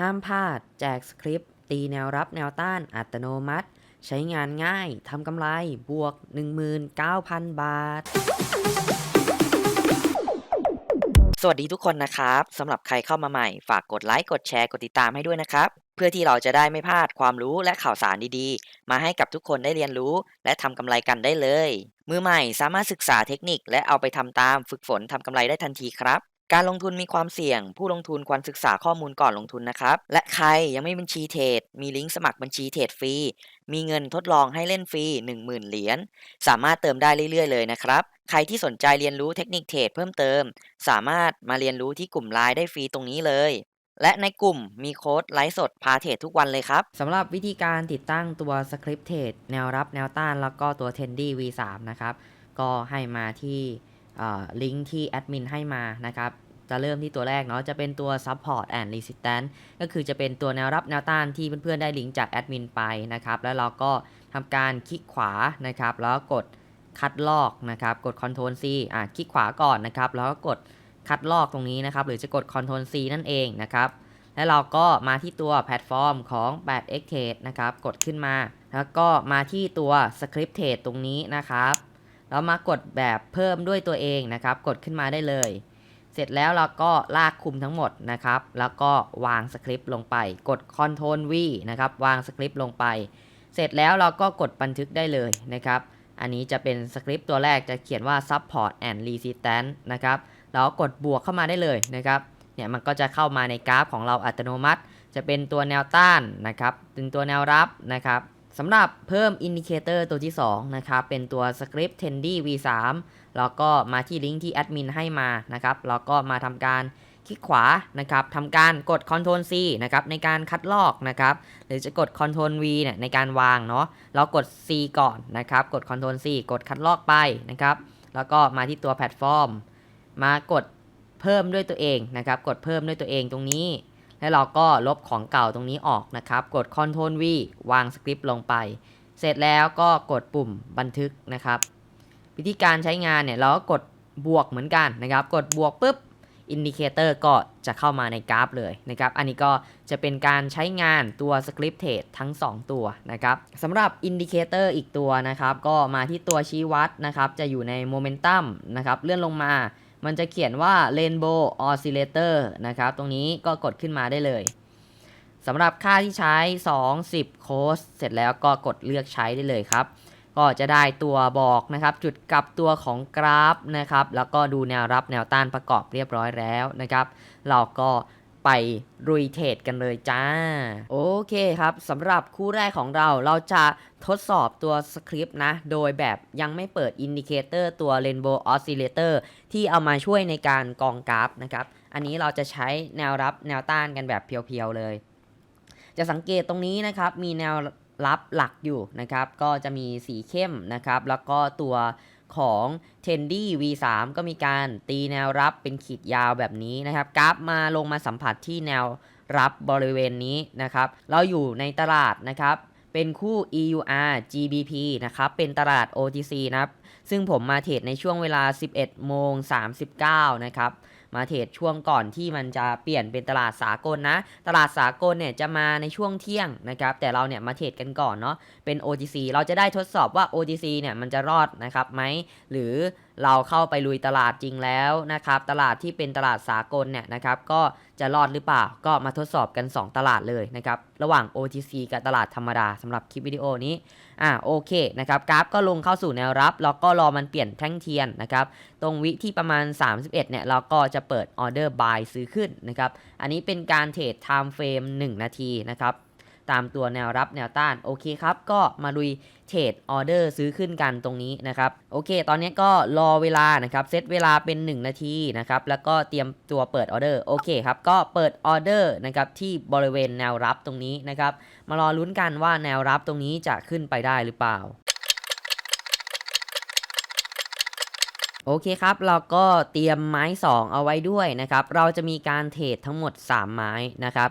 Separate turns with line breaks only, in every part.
ห้ามพลาด แจกสคริปต์ ตีแนวรับแนวต้านอัตโนมัติ ใช้งานง่าย ทำกำไร บวก 19,000 บาท สวัสดีทุกคนนะครับ สำหรับใครเข้ามาใหม่ ฝากกดไลค์ กดแชร์ กดติดตามให้ด้วยนะครับ เพื่อที่เราจะได้ไม่พลาดความรู้และข่าวสารดีๆ มาให้กับทุกคนได้เรียนรู้ และทำกำไรกันได้เลย มือใหม่สามารถศึกษาเทคนิค และเอาไปทำตามฝึกฝนทำกำไรได้ทันทีครับ การลงทุนมีความเสี่ยง ผู้ลงทุนควรศึกษาข้อมูลก่อนลงทุนนะครับ และใครยังไม่บัญชีเทรด มีลิงก์สมัครบัญชีเทรดฟรี มีเงินทดลองให้เล่นฟรี 10,000 เหรียญ สามารถเติมได้เรื่อยๆ เลยนะครับ ใครที่สนใจเรียนรู้เทคนิคเทรดเพิ่มเติม สามารถมาเรียนรู้ที่กลุ่มไลน์ได้ฟรีตรงนี้เลย และในกลุ่มมีโค้ดไลฟ์สดพาเทรดทุกวันเลยครับ สำหรับวิธีการติดตั้งตัวสคริปต์เทรดแนวรับแนวต้านแล้วก็ตัว Tendy V3 นะครับ ก็ให้มาที่ ลิงก์ที่แอดมินให้มานะครับจะเริ่มที่ตัวแรกเนาะจะเป็นตัว support and resistance ก็คือจะเป็นตัวแนวรับแนวต้านที่เพื่อนๆได้ลิงก์จากแอดมินไปนะครับ แล้วเราก็ทำการคลิกขวานะครับ แล้วกดคัดลอกนะครับ กด Ctrl C อะคลิกขวาก่อนนะครับ แล้วก็กดคัดลอกตรงนี้นะครับ หรือจะกด Ctrl C นั่นเองนะครับ แล้วเราก็มาที่ตัวแพลตฟอร์มของ 8x Trade นะครับ กดขึ้นมา แล้วก็มาที่ตัว Script Trade ตรงนี้นะครับ แล้วมากดแบบเพิ่มด้วยตัวเองนะครับ กดขึ้นมาได้เลย เสร็จแล้วเราก็ลากคุมทั้งหมดนะครับ แล้วก็วางสคริปต์ลงไป กด Ctrl V นะครับ วางสคริปต์ลงไป เสร็จแล้วเราก็กดบันทึกได้เลยนะครับ อันนี้จะเป็นสคริปต์ตัวแรกจะเขียนว่า support and resistance นะครับ เรากดบวกเข้ามาได้เลยนะครับ เนี่ยมันก็จะเข้ามาในกราฟของเราอัตโนมัติ จะเป็นตัวแนวต้านนะครับ เป็นตัวแนวรับนะครับ สำหรับเพิ่มอินดิเคเตอร์ตัวที่ 2 นะครับ เป็นตัว Script Tendy V3 แล้วก็มาที่ลิงก์ที่แอดมินให้มานะครับแล้วก็มาทำการคลิกขวานะครับทำการกด Ctrl C นะครับในการคัดลอกนะครับหรือจะกด Ctrl V เนี่ยในการวางเนาะเรากด C ก่อนนะครับ กด Ctrl C กดคัดลอกไปนะครับแล้วก็มาที่ตัวแพลตฟอร์ม มากดเพิ่มด้วยตัวเองนะครับ กดเพิ่มด้วยตัวเองตรงนี้ แล้วเราก็ลบของเก่าตรงนี้ออกนะครับ กด Ctrl V วางสคริปต์ลงไป เสร็จแล้วก็กดปุ่มบันทึกนะครับ วิธีการใช้งานเนี่ยเราก็กดบวกเหมือนกันนะครับ กดบวกปุ๊บอินดิเคเตอร์ก็จะเข้ามาในกราฟเลยนะครับ อันนี้ก็จะเป็นการใช้งานตัว Script t r a d e ทั้ง 2 ตัวนะครับสำหรับอินดิเคเตอร์อีกตัวนะครับ ก็มาที่ตัวชี้วัดนะครับ จะอยู่ในโมเมนตัมนะครับ เลื่อนลงมา มันจะเขียนว่า Rainbow Oscillator นะครับ ตรงนี้ก็กดขึ้นมาได้เลยสำหรับค่าที่ใช้ 20 โคสเสร็จแล้วก็กดเลือกใช้ได้เลยครับ ก็จะได้ตัวบอกนะครับ จุดกลับตัวของกราฟนะครับ แล้วก็ดูแนวรับแนวต้านประกอบเรียบร้อยแล้วนะครับ เราก็ ไปรุยเทรดกันเลยจ้า โอเคครับสำหรับคู่แรกของเราเราจะทดสอบตัวสคริปต์นะ โดยแบบยังไม่เปิดอินดิเคเตอร์ตัว Rainbow Oscillator ที่เอามาช่วยในการกองกราฟนะครับ อันนี้เราจะใช้แนวรับแนวต้านกันแบบเพียวๆเลย จะสังเกตตรงนี้นะครับ มีแนวรับหลักอยู่นะครับ ก็จะมีสีเข้มนะครับ แล้วก็ตัว ของ Tendy V3 ก็มีการตีแนวรับเป็นขีดยาวแบบนี้นะครับ กราฟมาลงมาสัมผัสที่แนวรับบริเวณนี้นะครับ เราอยู่ในตลาดนะครับเป็นคู่ EUR GBP นะครับ เป็นตลาด OTC นะครับ ซึ่งผมมาเทรดในช่วงเวลา 11 โมง 39 นะครับ มาเทรดช่วงก่อนที่มันจะเปลี่ยนเป็นตลาดสากลนะ ตลาดสากลเนี่ยจะมาในช่วงเที่ยงนะครับ แต่เราเนี่ยมาเทรดกันก่อนเนาะเป็น OTC เราจะได้ทดสอบว่า OTC เนี่ยมันจะรอดนะครับไหมหรือเราเข้าไปลุยตลาดจริงแล้วนะครับ ตลาดที่เป็นตลาดสากลเนี่ยนะครับ ก็จะรอดหรือเปล่า ก็มาทดสอบกัน 2 ตลาดเลยนะครับ ระหว่าง OTC กับตลาดธรรมดาสำหรับคลิปวิดีโอนี้ อ่าโอเคนะครับ กราฟก็ลงเข้าสู่แนวรับ แล้วก็รอมันเปลี่ยนแท่งเทียนนะครับ ตรงวิที่ประมาณ 31 เนี่ยเราก็จะเปิดออเดอร์บายซื้อขึ้นนะครับ อันนี้เป็นการเทรดไทม์เฟรม1 นาทีนะครับ ตามตัวแนวรับแนวต้านโอเคครับ ก็มาลุยเทรดออเดอร์ซื้อขึ้นกันตรงนี้นะครับ โอเค ตอนนี้ก็รอเวลานะครับเซตเวลาเป็น 1 นาทีนะครับ แล้วก็เตรียมตัวเปิดออเดอร์โอเคครับ ก็เปิดออเดอร์นะครับที่บริเวณแนวรับตรงนี้นะครับ มารอลุ้นกันว่าแนวรับตรงนี้จะขึ้นไปได้หรือเปล่าโอเคครับ เราก็เตรียมไม้ 2 เอาไว้ด้วยนะครับ เราจะมีการเทรดทั้งหมด 3 ไม้นะครับ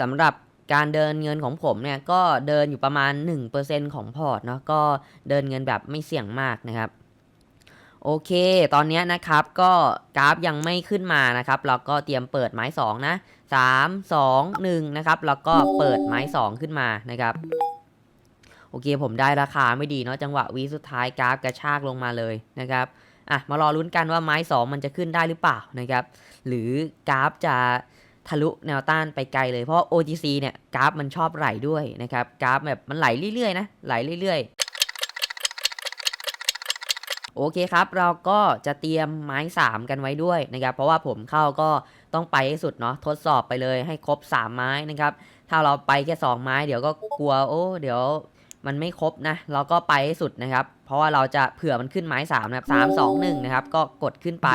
สำหรับ การเดินเงินของผมเนี่ยก็เดินอยู่ประมาณ 1%ของพอร์ตเนาะก็เดินเงินแบบไม่เสี่ยงมากนะครับโอเค ตอนนี้นะครับก็กราฟยังไม่ขึ้นมานะครับ เราก็เตรียมเปิดไม้สองนะสามสองหนึ่งนะครับ แล้วก็เปิดไม้สองขึ้นมานะครับ โอเคผมได้ราคาไม่ดีเนาะจังหวะวีสุดท้ายกราฟกระชากลงมาเลยนะครับอะมารอลุ้นกันว่าไม้สองมันจะขึ้นได้หรือเปล่านะครับ หรือกราฟจะ ทะลุแนวต้านไปไกลเลยเพราะ OTC เนี่ยกราฟมันชอบไหลด้วยนะครับกราฟแบบมันไหลเรื่อยๆนะไหลเรื่อยๆโอเคครับ เราก็จะเตรียมไม้ 3 กันไว้ด้วยนะครับ เพราะว่าผมเข้าก็ต้องไปให้สุดเนาะ ทดสอบไปเลยให้ครบ 3 ไม้นะครับ ถ้าเราไปแค่ 2 ไม้ เดี๋ยวก็กลัวโอ้ เดี๋ยวมันไม่ครบนะ เราก็ไปให้สุดนะครับ เพราะว่าเราจะเผื่อมันขึ้นไม้3นะครับ3 2 1นะครับ ก็กดขึ้นไป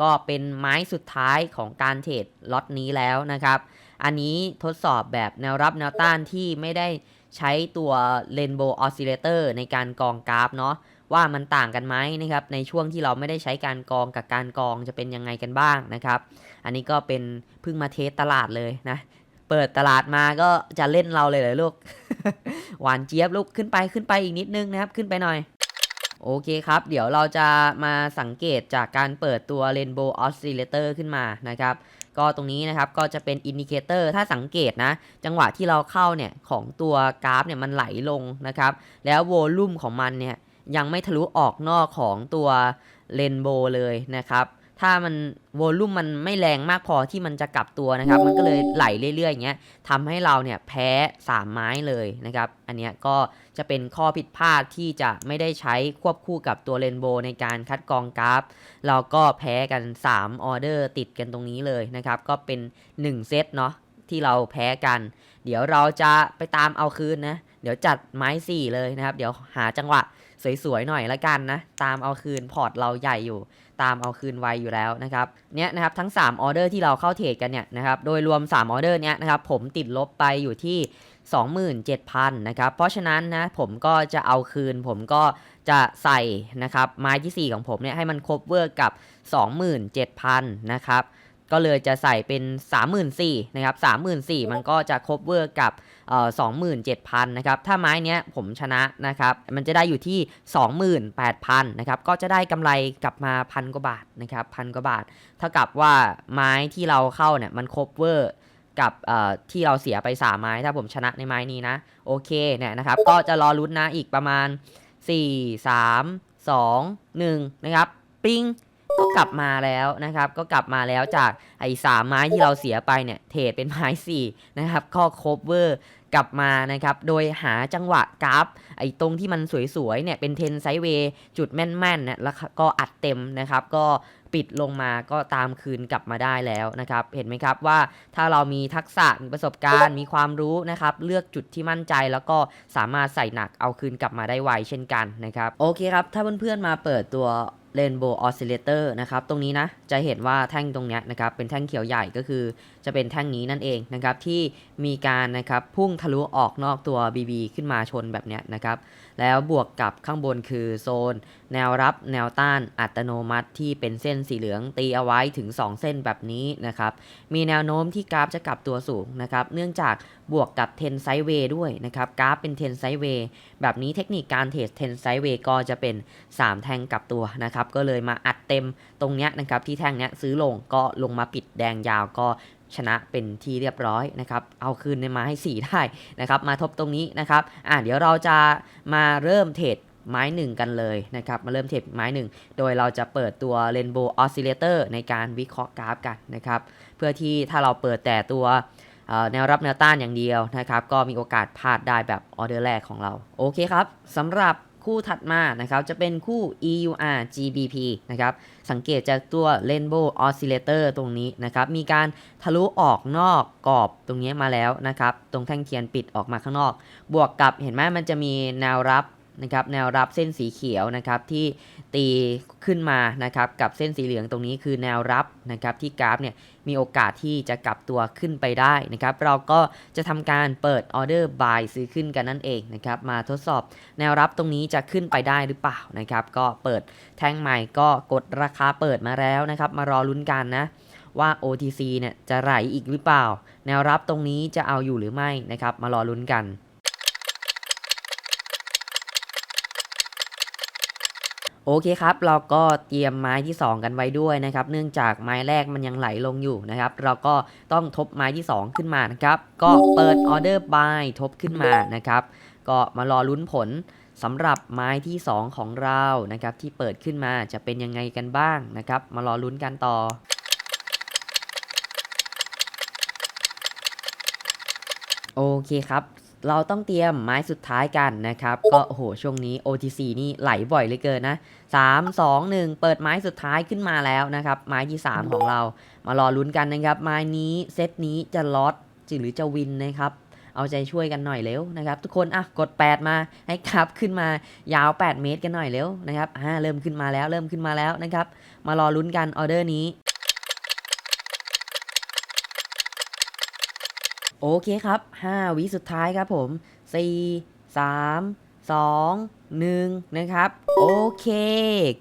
ก็เป็นไม้สุดท้ายของการเทรดล็อตนี้แล้วนะครับ อันนี้ทดสอบแบบแนวรับแนวต้านที่ไม่ได้ใช้ตัว Rainbow Oscillator ในการกองกราฟเนาะว่ามันต่างกันไหมนะครับ ในช่วงที่เราไม่ได้ใช้การกองกับการกองจะเป็นยังไงกันบ้างนะครับ อันนี้ก็เป็นเพิ่งมาเทสตลาดเลยนะ เปิดตลาดมาก็จะเล่นเราเลยเหรอลูก หวานเจี๊ยบลูกขึ้นไปขึ้นไปอีกนิดนึงนะครับ ขึ้นไปหน่อย โอเคครับ เดี๋ยวเราจะมาสังเกตจากการเปิดตัว Rainbow Oscillator ขึ้นมานะครับ ก็ตรงนี้นะครับก็จะเป็นอินดิเคเตอร์ถ้าสังเกตนะ จังหวะที่เราเข้าเนี่ยของตัวกราฟเนี่ยมันไหลลงนะครับ แล้วโวลูมของมันเนี่ยยังไม่ทะลุออกนอกของตัวเรนโบว์เลยนะครับ ถ้ามันโวลูมมันไม่แรงมากพอที่มันจะกลับตัวนะครับ มันก็เลยไหลเรื่อยๆอย่างเงี้ยทำให้เราเนี่ยแพ้ 3 ไม้เลยนะครับ อันเนี้ยก็ จะเป็นข้อผิดพลาดที่จะไม่ได้ใช้ควบคู่กับตัวเรนโบว์ในการคัดกรองกราฟ เราก็แพ้กัน 3 ออเดอร์ติดกันตรงนี้เลยนะครับ ก็เป็น 1 เซตเนาะที่เราแพ้กัน เดี๋ยวเราจะไปตามเอาคืนนะ เดี๋ยวจัดไม้ 4 เลยนะครับ เดี๋ยวหาจังหวะสวยๆหน่อยละกันนะ ตามเอาคืนพอร์ตเราใหญ่อยู่ ตามเอาคืนไวอยู่แล้วนะครับเนี่ยนะครับทั้ง3ออเดอร์ที่เราเข้าเทรดกันเนี่ยนะครับโดยรวม3ออเดอร์เนี้ยนะครับผมติดลบไปอยู่ที่27,000นะครับเพราะฉะนั้นนะผมก็จะเอาคืน ผมก็จะใส่นะครับไม้ที่ 4 ของผมเนี่ยให้มันครบเวอร์กับ 27,000นะครับ ก็เลยจะใส่เป็น 34,000นะครับ34,000 มันก็จะครบเวอร์กับเอ่อ27,000นะครับ ถ้าไม้เนี้ยผมชนะนะครับ มันจะได้อยู่ที่ 28,000นะครับ ก็จะได้กำไรกลับมาพันกว่าบาทนะครับพันกว่าบาท เท่ากับว่าไม้ที่เราเข้าเนี่ยมันครบเวอร์กับเอ่อที่เราเสียไป3ไม้ถ้าผมชนะในไม้นี้นะ โอเคเนี่ยนะครับ ก็จะรอลุ้นนะอีกประมาณ 4 3 2 1 นะครับ ปิ้ง ก็กลับมาแล้วนะครับ ก็กลับมาแล้วจากไอ้สามไม้ที่เราเสียไปเนี่ยเทรดเป็นไม้สี่นะครับก็ครบเวอร์กลับมานะครับ โดยหาจังหวะกราฟ ไอ้ตรงที่มันสวยๆเนี่ยเป็นเทนไซเวย์จุดแม่นๆเนี่ยแล้วก็อัดเต็มนะครับ ก็ปิดลงมาก็ตามคืนกลับมาได้แล้วนะครับ เห็นไหมครับว่าถ้าเรามีทักษะมีประสบการณ์มีความรู้นะครับ เลือกจุดที่มั่นใจแล้วก็สามารถใส่หนักเอาคืนกลับมาได้ไวเช่นกันนะครับ โอเคครับ ถ้าเพื่อนๆมาเปิดตัว Rainbow Oscillator นะครับ ตรงนี้นะ จะเห็นว่าแท่งตรงนี้นะครับ เป็นแท่งเขียวใหญ่ก็คือจะเป็นแท่งนี้นั่นเองนะครับ ที่มีการนะครับพุ่งทะลุออกนอกตัว BB ขึ้นมาชนแบบนี้นะครับ แล้วบวกกับข้างบนคือโซน แนวรับแนวต้านอัตโนมัติที่เป็นเส้นสีเหลืองตีเอาไว้ถึง 2 เส้นแบบนี้นะครับ มีแนวโน้มที่กราฟจะกลับตัวสูงนะครับ เนื่องจากบวกกับเทนไซด์เวย์ด้วยนะครับ กราฟเป็นเทนไซด์เวย์แบบนี้เทคนิคการเทรดเทนไซด์เวย์ก็จะเป็น 3 แท่งกลับตัวนะครับ ก็เลยมาอัดเต็มตรงเนี้ยนะครับที่แท่งเนี้ยซื้อลงก็ลงมาปิดแดงยาวก็ ชนะเป็นที่เรียบร้อยนะครับเอาคืนในมาให้ 4 ได้นะครับมาทบตรงนี้นะครับอะเดี๋ยวเราจะมาเริ่มเทรดไม้หนึ่งกันเลยนะครับ มาเริ่มเทรดไม้หนึ่งโดยเราจะเปิดตัว Rainbow Oscillator ในการวิเคราะห์กราฟกันนะครับ เพื่อที่ถ้าเราเปิดแต่ตัวแนวรับแนวต้านอย่างเดียวนะครับ ก็มีโอกาสพลาดได้แบบออเดอร์แรกของเรา โอเคครับสำหรับ คู่ถัดมานะครับจะเป็นคู่ EUR GBP นะครับสังเกตจากตัว Rainbow Oscillator ตรงนี้นะครับมีการทะลุออกนอกกรอบตรงนี้มาแล้วนะครับตรงแท่งเทียนปิดออกมาข้างนอก บวกกับเห็นไหมมันจะมีแนวรับนะครับแนวรับเส้นสีเขียวนะครับที่ตีขึ้นมานะครับกับเส้นสีเหลืองตรงนี้คือแนวรับนะครับที่กราฟเนี่ย มีโอกาสที่จะกลับตัวขึ้นไปได้นะครับ เราก็จะทำการเปิดออเดอร์ buy ซื้อขึ้นกันนั่นเองนะครับ มาทดสอบแนวรับตรงนี้จะขึ้นไปได้หรือเปล่านะครับ ก็เปิดแท่งใหม่ก็กดราคาเปิดมาแล้วนะครับ มารอลุ้นกันนะว่า OTC เนี่ยจะไหลอีกหรือเปล่า แนวรับตรงนี้จะเอาอยู่หรือไม่นะครับ มารอลุ้นกัน โอเคครับ เราก็เตรียมไม้ที่ 2 กันไว้ด้วยนะครับ เนื่องจากไม้แรกมันยังไหลลงอยู่นะครับ เราก็ต้องทบไม้ที่ 2 ขึ้นมานะครับ ก็เปิดออเดอร์บายทบขึ้นมานะครับ ก็มารอลุ้นผลสำหรับไม้ที่ 2 ของเรานะครับ ที่เปิดขึ้นมาจะเป็นยังไงกันบ้างนะครับ มารอลุ้นกันต่อโอเคครับ เราต้องเตรียมไม้สุดท้ายกันนะครับ ก็โหช่วงนี้ OTC นี่ไหลบ่อยเลยเกินนะ 3 2 1 เปิดไม้สุดท้ายขึ้นมาแล้วนะครับ ไม้ที่ 3 ของเรา มารอลุ้นกันนะครับ ไม้นี้เซตนี้จะล็อตหรือจะวินนะครับเอาใจช่วยกันหน่อยเร็วนะครับ ทุกคนอะกด 8 มาให้ครับขึ้นมายาว 8 เมตรกันหน่อยเร็วนะครับอ่าเริ่มขึ้นมาแล้วเริ่มขึ้นมาแล้วนะครับ มารอลุ้นกันออเดอร์นี้ โอเคครับ 5 วิสุดท้ายครับผม 4 3 2 1นะครับ โอเค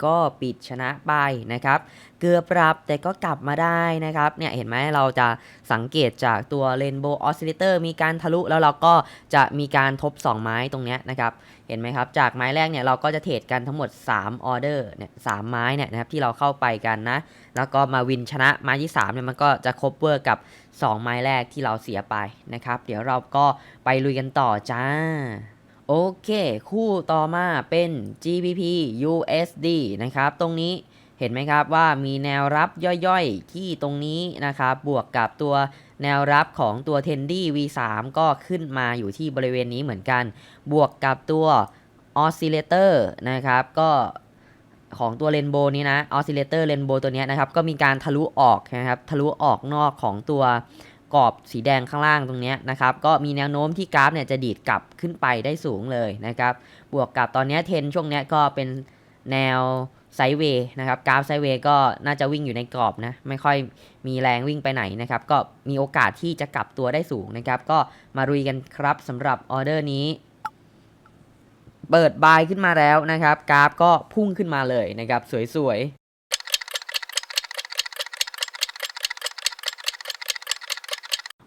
ก็ปิดชนะไปนะครับ เกือบปรับแต่ก็กลับมาได้นะครับ เนี่ยเห็นไหมเราจะสังเกตจากตัว Rainbow Oscillator มีการทะลุแล้วเราก็จะมีการทบ 2 ไม้ตรงนี้นะครับ เห็นไหมครับ จากไม้แรกเนี่ยเราก็จะเทรดกันทั้งหมด 3 ออเดอร์เนี่ยสามไม้เนี่ยนะครับที่เราเข้าไปกันนะ แล้วก็มาวินชนะไม้ที่3เนี่ยมันก็จะครบเวอร์กับ 2 ไม้แรกที่เราเสียไปนะครับ เดี๋ยวเราก็ไปลุยกันต่อจ้า โอเค คู่ต่อมาเป็น GBP USD นะครับ ตรงนี้เห็นไหมครับว่ามีแนวรับย่อยๆ ที่ตรงนี้นะครับ บวกกับตัวแนวรับของตัว Tendy V3 ก็ขึ้นมาอยู่ที่บริเวณนี้เหมือนกัน บวกกับตัว Oscillator นะครับ ก็ของตัว Rainbow นี้นะ Oscillator Rainbow ตัวนี้นะครับ ก็มีการทะลุออกนะครับ ทะลุออกนอกของตัว กรอบสีแดงข้างล่างตรงนี้นะครับ ก็มีแนวโน้มที่กราฟเนี่ยจะดีดกลับขึ้นไปได้สูงเลยนะครับ บวกกับตอนนี้เทนช่วงนี้ก็เป็นแนวไซเวย์นะครับ กราฟไซเวย์ก็น่าจะวิ่งอยู่ในกรอบนะ ไม่ค่อยมีแรงวิ่งไปไหนนะครับ ก็มีโอกาสที่จะกลับตัวได้สูงนะครับ ก็มารุยกันครับสำหรับออเดอร์นี้ เปิดบายขึ้นมาแล้วนะครับ กราฟก็พุ่งขึ้นมาเลยนะครับ สวย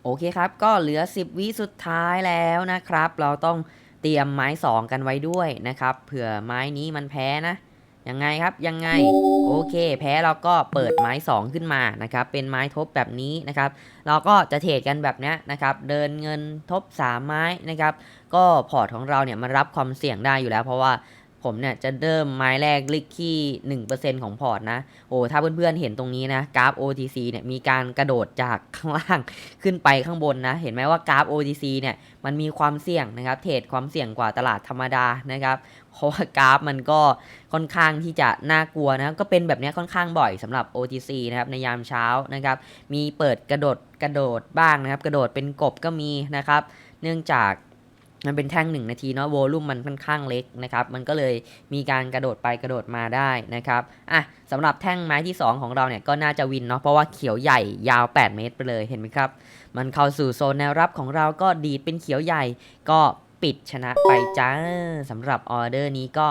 โอเคครับ ก็เหลือ 10 วิสุดท้ายแล้วนะครับ เราต้องเตรียมไม้ 2 กันไว้ด้วยนะครับ เผื่อไม้นี้มันแพ้นะ ยังไงครับ ยังไง โอเค แพ้เราก็เปิดไม้ 2 ขึ้นมานะครับ เป็นไม้ทบแบบนี้นะครับ เราก็จะเทรดกันแบบนี้นะครับ เดินเงินทบ 3 ไม้นะครับ ก็พอร์ตของเราเนี่ยมันรับความเสี่ยงได้อยู่แล้ว เพราะว่า ผมเนี่ยจะเริ่มไม้แรกลิกที่ 1%ของพอร์ตนะ โอ้ ถ้าเพื่อนๆเห็นตรงนี้นะ กราฟ OTC เนี่ยมีการกระโดดจากข้างล่างขึ้นไปข้างบนนะ เห็นไหมว่ากราฟ OTC เนี่ยมันมีความเสี่ยงนะครับ เทรดความเสี่ยงกว่าตลาดธรรมดานะครับ เพราะว่ากราฟมันก็ค่อนข้างที่จะน่ากลัวนะ ก็เป็นแบบนี้ค่อนข้างบ่อยสำหรับ OTC นะครับในยามเช้านะครับ มีเปิดกระโดดกระโดดบ้างนะครับ กระโดดเป็นกบก็มีนะครับ เนื่องจาก มันเป็นแท่งหนึ่งนาทีเนาะโวลุ่มมันค่อนข้างเล็กนะครับ มันก็เลยมีการกระโดดไปกระโดดมาได้นะครับอะสำหรับแท่งไม้ที่ 2 ของเราเนี่ยก็น่าจะวินเนาะเพราะว่าเขียวใหญ่ยาว 8 เมตรไปเลยเห็นไหมครับ มันเข้าสู่โซนแนวรับของเราก็ดีดเป็นเขียวใหญ่ก็ปิดชนะไปจ้าสำหรับออเดอร์นี้ก็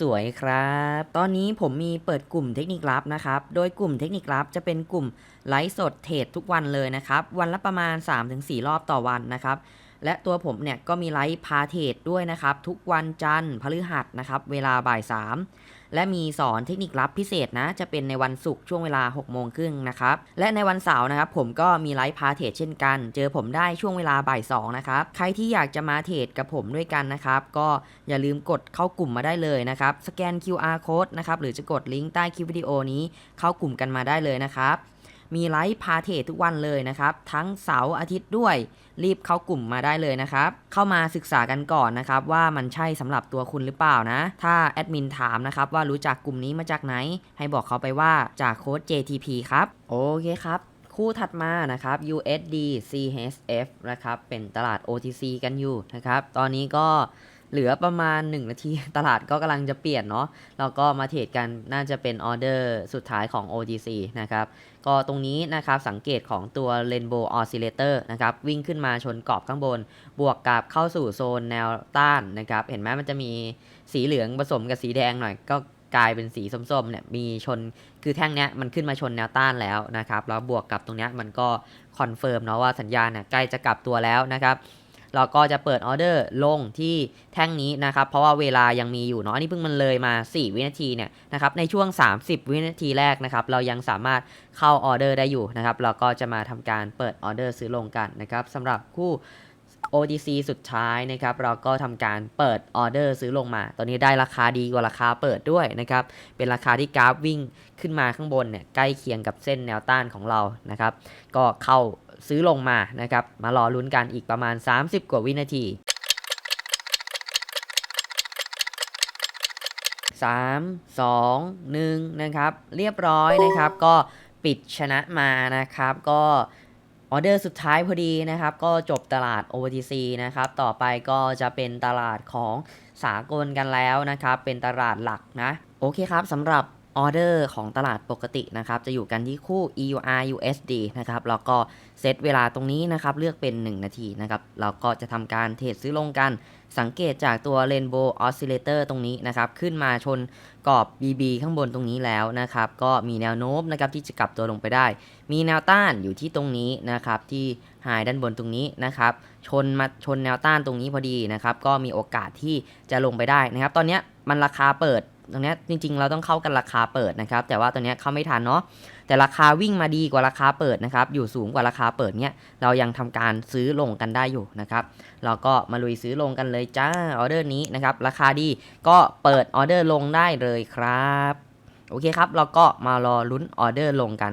สวยๆครับ ตอนนี้ผมมีเปิดกลุ่มเทคนิคลับนะครับ โดยกลุ่มเทคนิคลับจะเป็นกลุ่มไลฟ์สดเทรดทุกวันเลยนะครับ วันละประมาณ 3-4 รอบต่อวันนะครับ และตัวผมเนี่ยก็มีไลฟ์พาเทรดด้วยนะครับ ทุกวันจันทร์พฤหัสนะครับ เวลาบ่าย 3 และมีสอนเทคนิคลับพิเศษนะ จะเป็นในวันศุกร์ช่วงเวลา 6 โมงครึ่งนะครับ และในวันเสาร์นะครับ ผมก็มีไลฟ์พาเทรดเช่นกัน เจอผมได้ช่วงเวลาบ่าย2นะครับ ใครที่อยากจะมาเทรดกับผมด้วยกันนะครับ ก็อย่าลืมกดเข้ากลุ่มมาได้เลยนะครับ สแกน QR code นะครับ หรือจะกดลิงก์ใต้คลิปวิดีโอนี้เข้ากลุ่มกันมาได้เลยนะครับ มีไลฟ์พาเทรดทุกวันเลยนะครับ ทั้งเสาร์อาทิตย์ด้วย รีบเข้ากลุ่มมาได้เลยนะครับ เข้ามาศึกษากันก่อนนะครับ ว่ามันใช่สำหรับตัวคุณหรือเปล่านะ ถ้าแอดมินถามนะครับว่ารู้จักกลุ่มนี้มาจากไหน ให้บอกเขาไปว่าจากโค้ด JTP ครับ โอเคครับคู่ถัดมานะครับ USD CHF นะครับ เป็นตลาด OTC กันอยู่นะครับ ตอนนี้ก็ เหลือประมาณ 1 นาที ตลาดก็กำลังจะเปลี่ยนเนาะเราก็มาเทรดกันน่าจะเป็นออเดอร์สุดท้ายของ OTC นะครับก็ตรงนี้นะครับสังเกตของตัว Rainbow Oscillator นะครับวิ่งขึ้นมาชนกรอบข้างบน บวกกับเข้าสู่โซนแนวต้านนะครับเห็นไหมมันจะมีสีเหลืองผสมกับสีแดงหน่อยก็กลายเป็นสีส้มๆเนี่ยมีชนคือแท่งเนี้ยมันขึ้นมาชนแนวต้านแล้วนะครับแล้วบวกกับตรงเนี้ยมันก็คอนเฟิร์มเนาะว่าสัญญาณเนี่ยใกล้จะกลับตัวแล้วนะครับ เราก็จะเปิดออเดอร์ลงที่แท่งนี้นะครับ เพราะว่าเวลายังมีอยู่เนาะอันนี้เพิ่งมันเลยมา 4 วินาทีเนี่ยนะครับ ในช่วง 30 วินาทีแรกนะครับ เรายังสามารถเข้าออเดอร์ได้อยู่นะครับ เราก็จะมาทำการเปิดออเดอร์ซื้อลงกันนะครับสำหรับคู่ OTC สุดท้ายนะครับ เราก็ทำการเปิดออเดอร์ซื้อลงมา ตอนนี้ได้ราคาดีกว่าราคาเปิดด้วยนะครับ เป็นราคาที่กราฟวิ่งขึ้นมาข้างบนเนี่ยใกล้เคียงกับเส้นแนวต้านของเรานะครับ ก็เข้า ซื้อลงมานะครับ มารอลุ้นกันอีกประมาณ 30 กว่าวินาที 3 2 1 นะครับ เรียบร้อยนะครับ ก็ปิดชนะมานะครับ ก็ออเดอร์สุดท้ายพอดีนะครับ ก็จบตลาด OTC นะครับ ต่อไปก็จะเป็นตลาดของสากลกันแล้วนะครับ เป็นตลาดหลักนะ โอเคครับสำหรับ ออเดอร์ของตลาดปกตินะครับ จะอยู่กันที่คู่ EUR USD นะครับ แล้วก็เซตเวลาตรงนี้นะครับ เลือกเป็น 1 นาทีนะครับ เราก็จะทำการเทรดซื้อลงกัน สังเกตจากตัว Rainbow Oscillator ตรงนี้นะครับ ขึ้นมาชนกรอบ BB ข้างบนตรงนี้แล้วนะครับ ก็มีแนวโน้มนะครับที่จะกลับตัวลงไปได้ มีแนวต้านอยู่ที่ตรงนี้นะครับ ที่หายด้านบนตรงนี้นะครับ ชนมาชนแนวต้านตรงนี้พอดีนะครับ ก็มีโอกาสที่จะลงไปได้นะครับ ตอนนี้มันราคาเปิด ตรงนี้จริงๆ เราต้องเข้ากันราคาเปิดนะครับ แต่ว่าตอนนี้เข้าไม่ทันเนาะแต่ราคาวิ่งมาดีกว่าราคาเปิดนะครับ อยู่สูงกว่าราคาเปิดเนี้ยเรายังทำการซื้อลงกันได้อยู่นะครับเราก็มาลุยซื้อลงกันเลยจ้าออเดอร์นี้นะครับราคาดีก็เปิดออเดอร์ลงได้เลยครับ โอเคครับ เราก็มารอลุ้นออเดอร์ลงกัน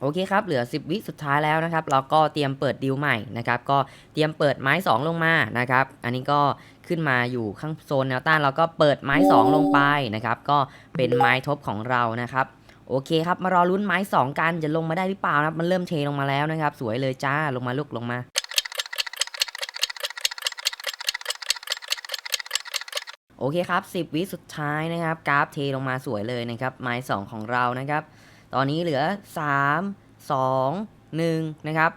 โอเคครับ เหลือ 10 วิสุดท้ายแล้วนะครับ เราก็เตรียมเปิดดีลใหม่นะครับ ก็เตรียมเปิดไม้ 2 ลงมานะครับ อันนี้ก็ขึ้นมาอยู่ข้างโซนแนวต้านเราก็เปิดไม้ 2 ลงไปนะครับ ก็เป็นไม้ทบของเรานะครับ โอเคครับ มารอลุ้นไม้ 2 กันจะลงมาได้หรือเปล่านะครับ มันเริ่มเทลงมาแล้วนะครับ สวยเลยจ้า ลงมาลุกลงมาโอเคครับ 10 วิสุดท้ายนะครับ กราฟเทลงมาสวยเลยนะครับ ไม้ 2 ของเรานะครับ ตอนนี้เหลือ 3 2 1 นะครับ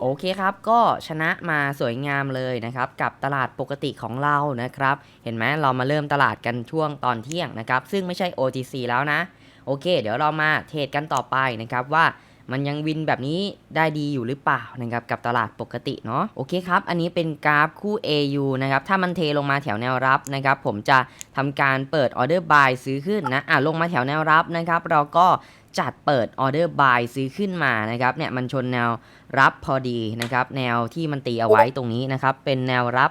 โอเคครับก็ชนะมาสวยงามเลยนะครับ กับตลาดปกติของเรานะครับ เห็นไหมเรามาเริ่มตลาดกันช่วงตอนเที่ยงนะครับ ซึ่งไม่ใช่ OTC แล้วนะ โอเค เดี๋ยวเรามาเทรดกันต่อไปนะครับว่า มันยังวินแบบนี้ได้ดีอยู่หรือเปล่านะครับกับตลาดปกติเนาะโอเคครับ อันนี้เป็นกราฟคู่ AU นะครับถ้ามันเทลงมาแถวแนวรับนะครับผมจะทำการเปิดออเดอร์บายซื้อขึ้นนะอะลงมาแถวแนวรับนะครับเราก็จัดเปิดออเดอร์บายซื้อขึ้นมานะครับเนี่ยมันชนแนวรับพอดีนะครับแนวที่มันตีเอาไว้ตรงนี้นะครับเป็นแนวรับ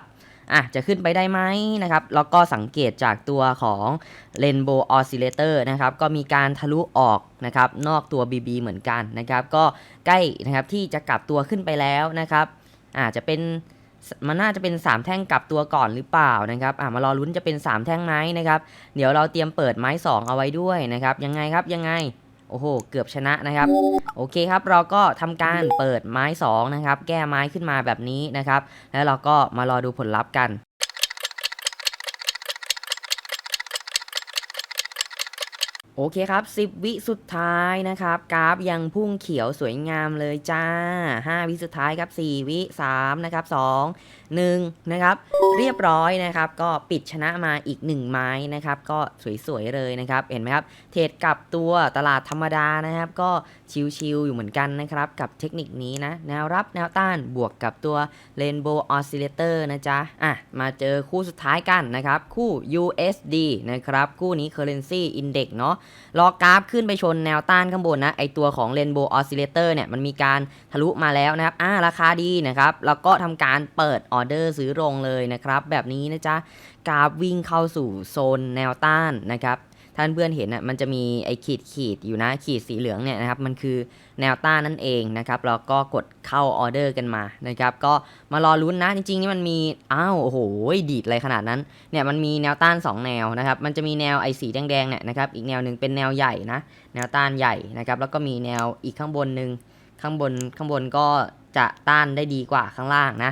อะจะขึ้นไปได้ไหมนะครับ แล้วก็สังเกตจากตัวของ Rainbow Oscillator นะครับ ก็มีการทะลุออกนะครับ นอกตัว BB เหมือนกันนะครับ ก็ใกล้นะครับที่จะกลับตัวขึ้นไปแล้วนะครับอาจจะเป็นมันน่าจะเป็น 3 แท่งกลับตัวก่อนหรือเปล่านะครับอ่ามารอลุ้นจะเป็น 3 แท่งไหมนะครับ เดี๋ยวเราเตรียมเปิดไม้ 2 เอาไว้ด้วยนะครับ ยังไงครับยังไง โอ้โห เกือบชนะนะครับ โอเคครับ เราก็ทำการเปิดไม้2นะครับ แก้ไม้ขึ้นมาแบบนี้นะครับ แล้วเราก็มารอดูผลลัพธ์กัน โอเคครับ 10 วิสุดท้ายนะครับ กราฟยังพุ่งเขียวสวยงามเลยจ้า 5 วิสุดท้ายครับ 4 วิ 3 นะครับ 2 1 นะครับ เรียบร้อยนะครับ ก็ปิดชนะมาอีก 1 ไม้นะครับ ก็สวยๆเลยนะครับ เห็นไหมครับ เทรดกับตัวตลาดธรรมดานะครับ ก็ ชิลๆอยู่เหมือนกันนะครับ กับเทคนิคนี้นะ แนวรับแนวต้านบวกกับตัว Rainbow Oscillator นะจ๊ะ อะ มาเจอคู่สุดท้ายกันนะครับ คู่ USD นะครับ คู่นี้ Currency Index เนาะรอกราฟขึ้นไปชนแนวต้านข้างบนนะ ไอตัวของ Rainbow Oscillator เนี่ย มันมีการทะลุมาแล้วนะครับ อ่าราคาดีนะครับ แล้วก็ทำการเปิดออเดอร์ซื้อลงเลยนะครับ แบบนี้นะจ๊ะกราฟวิ่งเข้าสู่โซนแนวต้านนะครับ ท่านเพื่อนเห็นน่ะมันจะมีไอ้ขีดขีดอยู่นะขีดสีเหลืองเนี่ยนะครับมันคือแนวต้านนั่นเองนะครับแล้วก็กดเข้าออเดอร์กันมานะครับก็มารอลุ้นนะจริงๆนี่มันมีอ้าวโอ้โหดีดอะไรขนาดนั้นเนี่ยมันมีแนวต้าน 2 แนวนะครับมันจะมีแนวไอ้สีแดงๆเนี่ยนะครับอีกแนวหนึ่งเป็นแนวใหญ่นะแนวต้านใหญ่นะครับแล้วก็มีแนวอีกข้างบนหนึ่งข้างบนข้างบนก็จะต้านได้ดีกว่าข้างล่างนะ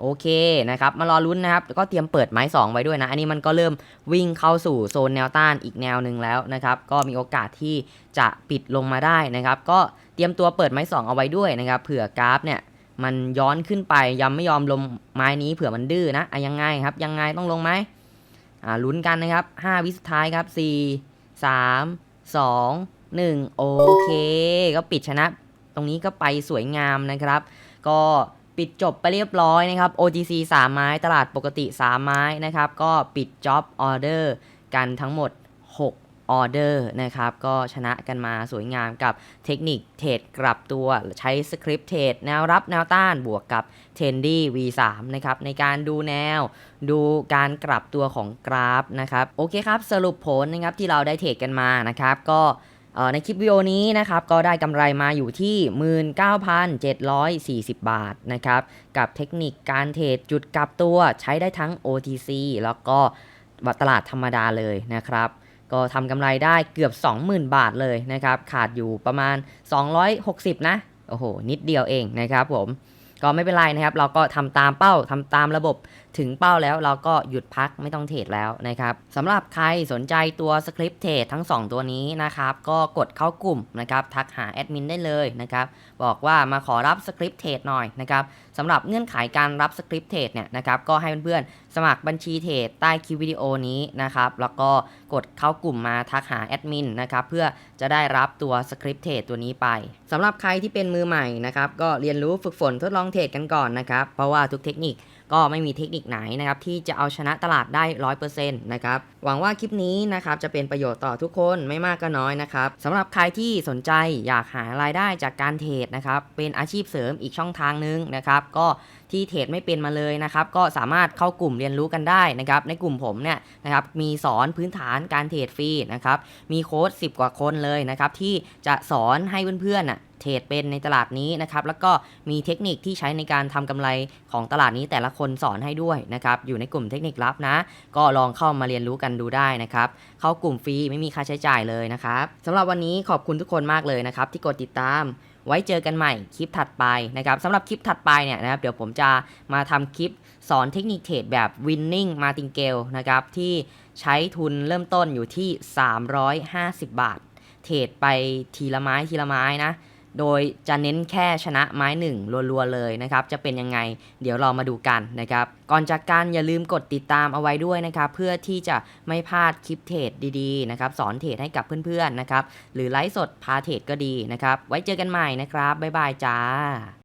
โอเคนะครับมารอลุ้นนะครับก็เตรียมเปิดไม้ 2 ไว้ด้วยนะ อันนี้มันก็เริ่มวิ่งเข้าสู่โซนแนวต้านอีกแนวหนึ่งแล้วนะครับ ก็มีโอกาสที่จะปิดลงมาได้นะครับ ก็เตรียมตัวเปิดไม้ 2 เอาไว้ด้วยนะครับเผื่อกราฟเนี่ยมันย้อนขึ้นไปยังไม่ยอมลงไม้นี้เผื่อมันดื้อนะอะยังไงครับยังไงต้องลงไหมอ่าลุ้นกันนะครับ 5 วิสุดท้ายครับ 4 3 2 1 โอเค ก็ปิดชนะ ตรงนี้ก็ไปสวยงามนะครับ ก็ ปิดจบไปเรียบร้อยนะครับ OTC 3 ไม้ตลาดปกติ 3 ไม้นะครับ ก็ปิดจ็อบออเดอร์กันทั้งหมด 6 ออเดอร์นะครับ ก็ชนะกันมาสวยงามกับเทคนิคเทรดกลับตัวใช้สคริปต์เทรดแนวรับแนวต้านบวกกับ t e n d y V3 นะครับ ในการดูแนว ดูการกลับตัวของกราฟนะครับ โอเคครับ สรุปผลนะครับที่เราได้เทรดกันมานะครับ ก็ ในคลิปวิดีโอนี้นะครับก็ได้กำไรมาอยู่ที่ 19,740 บาทนะครับกับเทคนิคการเทรดจุดกลับตัวใช้ได้ทั้ง OTC แล้วก็ตลาดธรรมดาเลยนะครับก็ทำกำไรได้เกือบ 20,000 บาทเลยนะครับขาดอยู่ประมาณ 260 นะโอ้โหนิดเดียวเองนะครับผมก็ไม่เป็นไรนะครับ เราก็ทำตามเป้าทำตามระบบถึงเป้าแล้วเราก็หยุดพักไม่ต้องเทรดแล้วนะครับสำหรับใครสนใจตัวสคริปต์เทรดทั้ง 2 ตัวนี้นะครับก็กดเข้ากลุ่มนะครับทักหาแอดมินได้เลยนะครับบอกว่ามาขอรับสคริปต์เทรดหน่อยนะครับสำหรับเงื่อนไขการรับสคริปต์เทรดเนี่ยนะครับก็ให้เพื่อนๆสมัครบัญชีเทรดใต้คลิปวิดีโอนี้นะครับแล้วก็กดเข้ากลุ่มมาทักหาแอดมินนะครับเพื่อจะได้รับตัวสคริปต์เทรดตัวนี้ไปสำหรับใครที่เป็นมือใหม่นะครับก็เรียนรู้ฝึกฝนทดลองเทรดกันก่อนนะครับเพราะว่าทุกเทคนิค ก็ไม่มีเทคนิคไหนนะครับที่จะเอาชนะตลาดได้ 100%นะครับหวังว่าคลิปนี้นะครับจะเป็นประโยชน์ต่อทุกคนไม่มากก็น้อยนะครับสำหรับใครที่สนใจอยากหารายได้จากการเทรดนะครับเป็นอาชีพเสริมอีกช่องทางนึงนะครับก็ที่เทรดไม่เป็นมาเลยนะครับก็สามารถเข้ากลุ่มเรียนรู้กันได้นะครับในกลุ่มผมเนี่ยนะครับมีสอนพื้นฐานการเทรดฟรีนะครับมีโค้ด10 กว่าคนเลยนะครับที่จะสอนให้เพื่อนๆนะ เทรดเป็นในตลาดนี้นะครับแล้วก็มีเทคนิคที่ใช้ในการทำกำไรของตลาดนี้แต่ละคนสอนให้ด้วยนะครับอยู่ในกลุ่มเทคนิคลับนะ ก็ลองเข้ามาเรียนรู้กันดูได้นะครับเข้ากลุ่มฟรีไม่มีค่าใช้จ่ายเลยนะครับสำหรับวันนี้ขอบคุณทุกคนมากเลยนะครับที่กดติดตามไว้เจอกันใหม่คลิปถัดไปนะครับสำหรับคลิปถัดไปเนี่ยนะครับเดี๋ยวผมจะมาทำคลิปสอนเทคนิคเทรดแบบ winning martingale นะครับที่ใช้ทุนเริ่มต้นอยู่ที่ 350 บาท เทรดไปทีละไม้ทีละไม้นะ โดยจะเน้นแค่ชนะไม้หนึ่งรัวๆเลยนะครับ จะเป็นยังไง เดี๋ยวเรามาดูกันนะครับ ก่อนจากการอย่าลืมกดติดตามเอาไว้ด้วยนะครับ เพื่อที่จะไม่พลาดคลิปเทรดดีๆนะครับ สอนเทรดให้กับเพื่อนๆนะครับ หรือไลฟ์สดพาเทรดก็ดีนะครับ ไว้เจอกันใหม่นะครับ บ๊ายบายจ้า